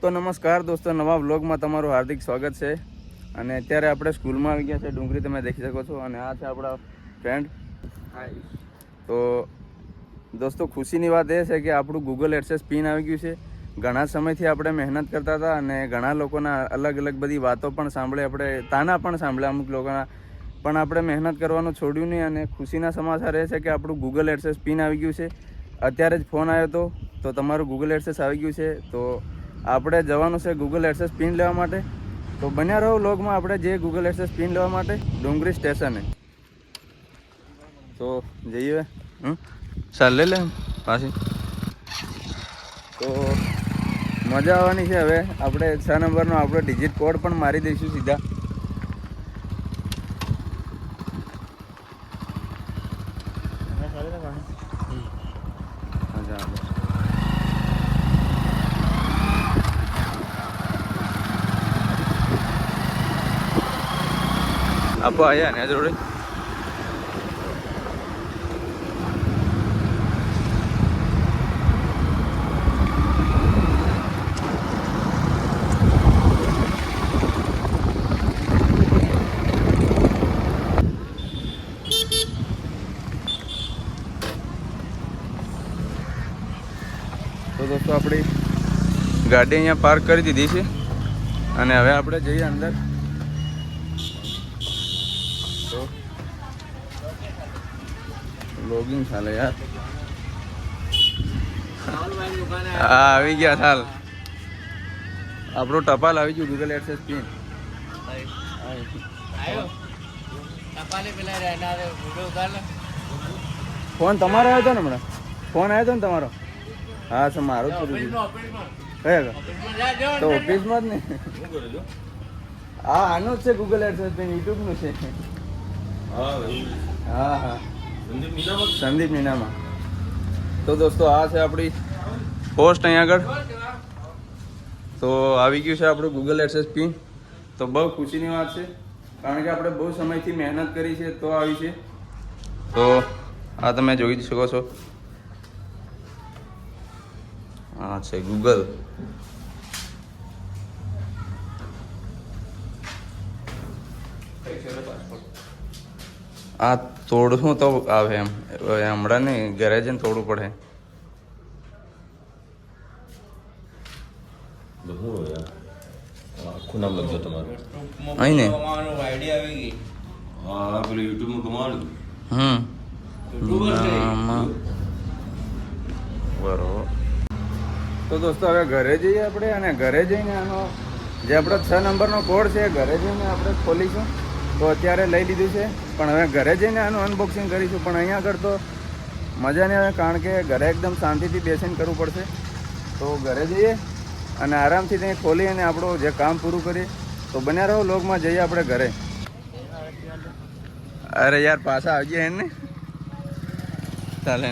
તો નમસ્કાર દોસ્તો, નવા વ્લોગમાં તમારું હાર્દિક સ્વાગત છે. અને અત્યારે આપણે સ્કૂલમાં આવી ગયા છે, ડુંગળી તમે દેખી શકો છો. અને આ છે આપણા ફ્રેન્ડ તો દોસ્તો, ખુશીની વાત એ છે કે આપણું ગૂગલ એડસેસ પિન આવી ગયું છે. ઘણા સમયથી આપણે મહેનત કરતા હતા અને ઘણા લોકોના અલગ અલગ બધી વાતો પણ સાંભળે, આપણે તાના પણ સાંભળ્યા અમુક લોકોના. પણ આપણે મહેનત કરવાનું છોડ્યું નહીં અને ખુશીના સમાચાર એ છે કે આપણું ગૂગલ એડસેસ પિન આવી ગયું છે. અત્યારે જ ફોન આવ્યો હતો તો તમારું ગૂગલ એડસેસ આવી ગયું છે. તો આપણે જવાનું છે ગૂગલ એડસેસ પિન લેવા માટે. તો બન્યા રહો લોગમાં આપણે જે ગૂગલ એડસેસ પિન લેવા માટે ડુંગરી સ્ટેશને. તો જઈએ. હમ? ચાલ લે લે પાછી. તો મજા આવવાની છે હવે. આપણે છ નંબરનો આપણો ડિજિટ કોડ પણ મારી દઈશું સીધા. મજા આવે. આયા ને જોડે તો દોસ્તો, આપણી ગાડી અહીંયા પાર્ક કરી દીધી છે. અને હવે આપણે જઈએ અંદર. લોગિંગ ચાલે યાર હા આવી ગયા હાલ આપણો ટપાલ આવી ગયું ગૂગલ એડસેસ પિન ફોન તમારો આવ્યો હતો ને હમણાં? ફોન આવ્યો હતો ને તમારો? હા સર મારો જ પૂરું કયા તો. ઓફિસમાં જ ને. હા આનું જ છે ગૂગલ એડસેસ પિન યુટ્યુબનું છે. હા હા. સંદીપ મીનામાં તો દોસ્તો આ છે આપણી પોસ્ટ અહીંયા આગળ. તો આવી ગયું છે આપણું ગૂગલ એડસેસ પિન તો બહુ ખુશીની વાત છે કારણ કે આપણે બહુ સમયથી મહેનત કરી છે તો આવી છે. તો આ તમે જોઈ શકો છો. આ છે ગૂગલ આ તોડવું તો આવે એમ. હમણાં નહીં ઘરે જઈને તોડવું પડે. આખું નામ લખજો તમારું. અહીં ને? હા પેલું યુટ્યુબમાં કમાવાનું હમ. આમાં બરોબર. તો દોસ્તો હવે ઘરે જઈએ આપણે અને ઘરે જઈને આનો જે આપણો છ નંબરનો કોડ છે એ ઘરે જઈને આપણે ખોલીશું. તો અત્યારે લઈ લીધું છે. પણ હવે ઘરે જઈને આનું અનબોક્સિંગ કરીશું. પણ અહીંયા આગળ તો મજા નહીં આવે, કારણ કે ઘરે એકદમ શાંતિથી બેસીને કરવું પડશે. તો ઘરે જઈએ અને આરામથી ત્યાં ખોલી અને આપણું જે કામ પૂરું કરીએ. તો બન્યા રહો લોગમાં જઈએ આપણે ઘરે. અરે યાર, પાછા આવી ગયા એને. ચાલે.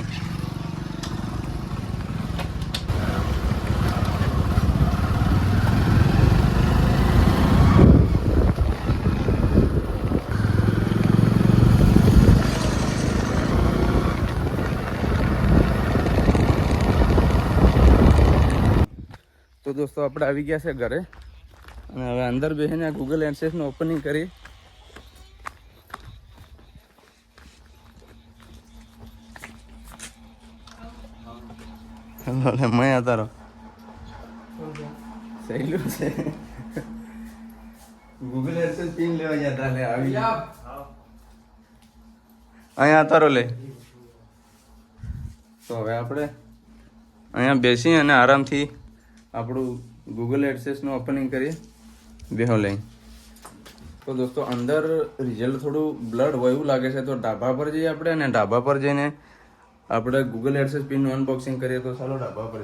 તો દોસ્તો આપણે આવી ગયા છે ઘરે. અને હવે અંદર બેસીને ગૂગલ એડસેસનું ઓપનિંગ કરી લે મેં તારો સહેલું છે. ગૂગલ લે, આવી અહીંયા તારો લે. તો હવે આપણે અહીંયા બેસી અને આરામથી આપણું ગૂગલ એડસેસનું ઓપનિંગ કરીએ. બેહો લઈ. તો દોસ્તો, અંદર રિઝલ્ટ થોડું બ્લડ હોય એવું લાગે છે, તો ઢાબા પર જઈએ આપણે અને ઢાબા પર જઈને આપણે ગૂગલ એડસેસ પિનનું અનબોક્સિંગ કરીએ તો ચાલો ઢાબા પર.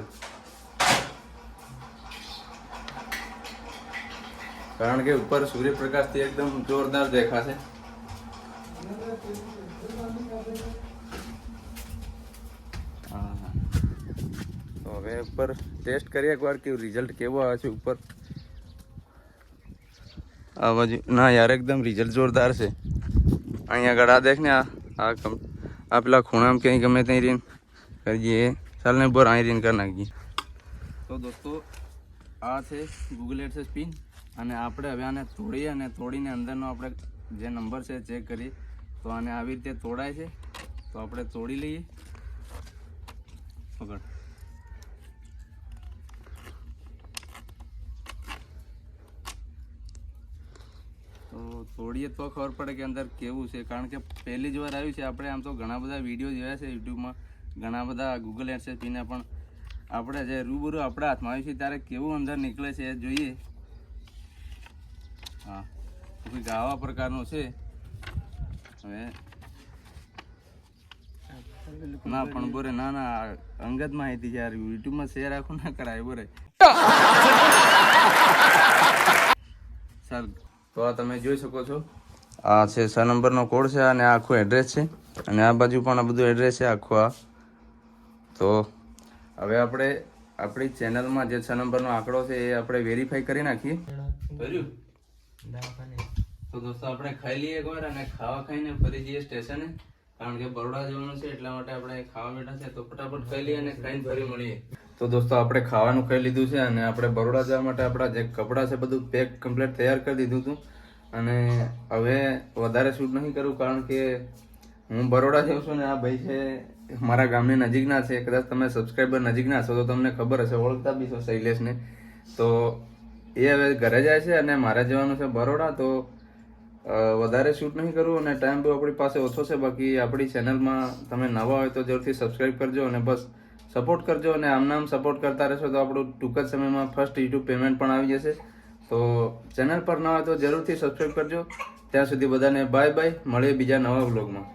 કારણ કે ઉપર સૂર્યપ્રકાશથી એકદમ જોરદાર દેખાશે. તો હવે ઉપર ટેસ્ટ કરીએ એકવાર કે રિઝલ્ટ કેવો આવે છે ઉપર. આ બાજુ ના યાર, એકદમ રિઝલ્ટ જોરદાર છે. અહીંયા આગળ આ દેખ ને આ આ પેલા ખૂણામાં ક્યાંય ગમે ત્યાં રીન કરીએ. ચાલ ને બોર અહીં રીન કરી નાખીએ. તો દોસ્તો, આ છે ગૂગલ છે પિન અને આપણે હવે આને તોડીએ અને તોડીને અંદરનો આપણે જે નંબર છે ચેક કરીએ. તો આને આવી રીતે તોડાય છે. તો આપણે તોડી લઈએ. પકડ. તો થોડીએ તો ખબર પડે કે અંદર કેવું છે. કારણ કે પહેલી જ વાર આવ્યું છે. આપણે આમ તો ઘણા બધા વીડિયો જોયા છે યુટ્યુબમાં. ઘણા બધા ગૂગલ એપ્સ છે તેને પણ આપણે જે રૂબરૂ આપણા હાથમાં આવ્યું છે ત્યારે કેવું અંદર નીકળે છે એ જોઈએ. હા. તો કંઈક આવા પ્રકારનો છે. હવે ના પણ બોરે ના ના અંગત માહિતી યાર યુટ્યુબમાં શેર આખું ના કરાય બોરે. સર તો આ તમે જોઈ શકો છો. આ છે છ નંબરનો કોડ છે અને આખું એડ્રેસ છે. અને આ બાજુ પણ આ બધું એડ્રેસ છે આખું આ. તો હવે આપણે આપણી ચેનલમાં જે છ નંબરનો આંકડો છે એ આપણે વેરીફાઈ કરી નાખીએ. તો દોસ્તો આપણે ખાઈ લઈએ એકવાર અને ખાવા ખાઈને ફરી જઈએ સ્ટેશને. કારણ કે બરોડા જવાનું છે એટલા માટે આપણે ખાવા બેઠા છે. તો ફટાફટ ખાઈ લઈએ અને ખાઈને ફરી મળીએ. તો દોસ્તો, આપણે ખાવાનું ખાઈ લીધું છે અને આપણે બરોડા જવા માટે આપણા જે કપડાં છે બધું પેક કમ્પ્લીટ તૈયાર કરી દીધું હતું. અને હવે વધારે શૂટ નહીં કરું કારણ કે હું બરોડા જઉં છું ને આ ભાઈ છે મારા ગામની નજીકના છે. કદાચ તમે સબસ્ક્રાઈબર નજીકના છો તો તમને ખબર હશે, ઓળખતા બી છો શૈલેષને. તો એ હવે ઘરે જાય છે અને મારે જવાનું છે બરોડા. તો વધારે શૂટ નહીં કરવું અને ટાઈમ બી આપણી પાસે ઓછો છે. બાકી આપણી ચેનલમાં તમે નવા હોય તો જરૂરથી સબસ્ક્રાઈબ કરજો અને બસ સપોર્ટ કરજો અને આમ સપોર્ટ કરતા રહેશો તો આપણું ટૂંક જ સમયમાં ફર્સ્ટ યુટ્યુબ પેમેન્ટ પણ આવી જશે. તો ચેનલ પર ન હોય તો જરૂરથી સબસ્ક્રાઈબ કરજો. ત્યાં સુધી બધાને બાય બાય મળીએ બીજા નવા વ્લોગમાં